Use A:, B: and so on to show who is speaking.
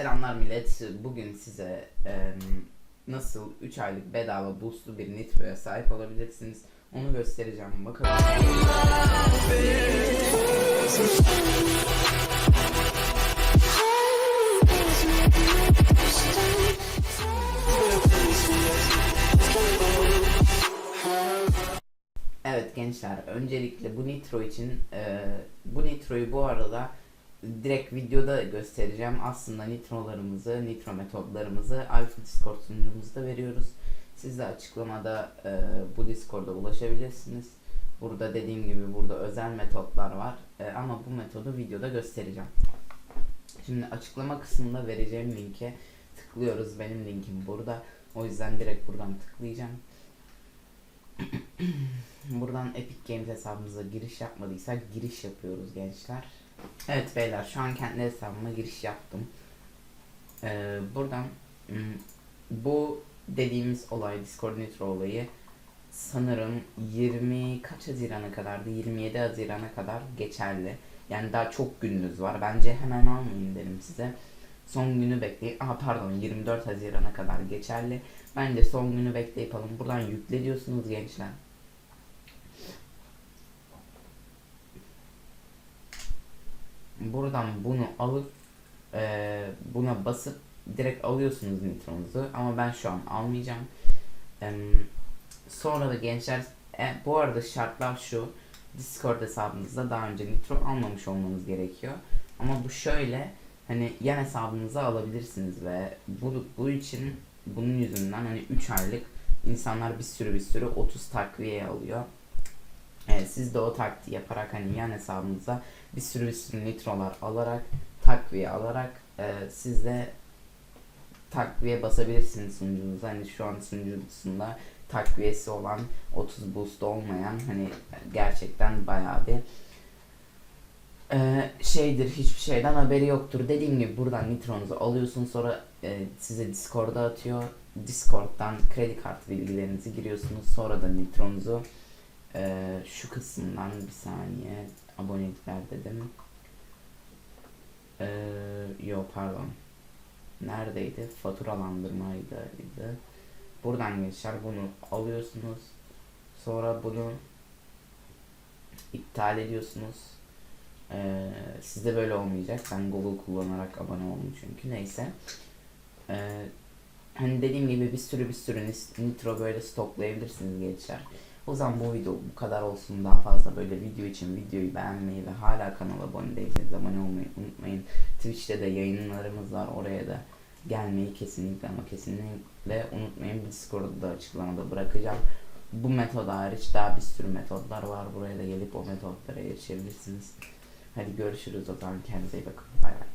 A: Selamlar millet. Bugün size e, nasıl 3 aylık bedava boostlu bir Nitro'ya sahip olabilirsiniz. Onu göstereceğim. Bakalım. Evet gençler, öncelikle bu Nitro için e, bu Nitro'yu bu arada direkt videoda göstereceğim. Aslında Nitro'larımızı, Nitro metodlarımızı Alpha Discord sunucumuzda veriyoruz. Siz de açıklamada e, bu Discord'a ulaşabilirsiniz. Burada dediğim gibi burada özel metotlar var. E, ama bu metodu videoda göstereceğim. Şimdi açıklama kısmında vereceğim linke tıklıyoruz. Benim linkim burada. O yüzden direkt buradan tıklayacağım. Buradan Epic Games hesabımıza giriş yapmadıysak giriş yapıyoruz gençler. Evet beyler şu an kendi hesabıma giriş yaptım. Ee, buradan hmm, bu dediğimiz olay Discord Nitro olayı sanırım 20 kaç Haziran'a kadardı 27 Haziran'a kadar geçerli. Yani daha çok gününüz var. Bence hemen almayın derim size. Son günü bekleyin. Aha pardon 24 Haziran'a kadar geçerli. Bence son günü bekleyip alın. Buradan yükle diyorsunuz gençler. Buradan bunu alıp e, buna basıp direkt alıyorsunuz nitronuzu ama ben şu an almayacağım. E, sonra da gençler e, bu arada şartlar şu Discord hesabınızda daha önce nitro almamış olmanız gerekiyor. Ama bu şöyle hani yan hesabınıza alabilirsiniz ve bu, bu için bunun yüzünden hani 3 aylık insanlar bir sürü bir sürü 30 takviye alıyor. Ee, siz de o taktiği yaparak hani yan hesabınıza bir sürü bir sürü nitrolar alarak takviye alarak e, siz de takviye basabilirsiniz sunucunuza. Hani şu an sunucusunda takviyesi olan 30 boost olmayan hani gerçekten bayağı bir e, şeydir hiçbir şeyden haberi yoktur. Dediğim gibi buradan nitronuzu alıyorsun sonra e, size Discord'a atıyor. Discord'dan kredi kartı bilgilerinizi giriyorsunuz. Sonra da nitronuzu e, şu kısımdan bir saniye abonelikler dedim. E, yo pardon. Neredeydi? Faturalandırmaydı. Buradan geçer bunu alıyorsunuz. Sonra bunu iptal ediyorsunuz. Ee, sizde böyle olmayacak. Ben Google kullanarak abone oldum çünkü. Neyse. Ee, hani dediğim gibi bir sürü bir sürü nitro böyle stoklayabilirsiniz gençler. O zaman bu video bu kadar olsun. Daha fazla böyle video için videoyu beğenmeyi ve hala kanala abone değilseniz abone olmayı unutmayın. Twitch'te de yayınlarımız var. Oraya da gelmeyi kesinlikle ama kesinlikle unutmayın. Discord'da da açıklamada bırakacağım. Bu metod hariç daha bir sürü metodlar var. Buraya da gelip o metodlara erişebilirsiniz. Hadi görüşürüz o zaman. Kendinize iyi bakın. Bay bay.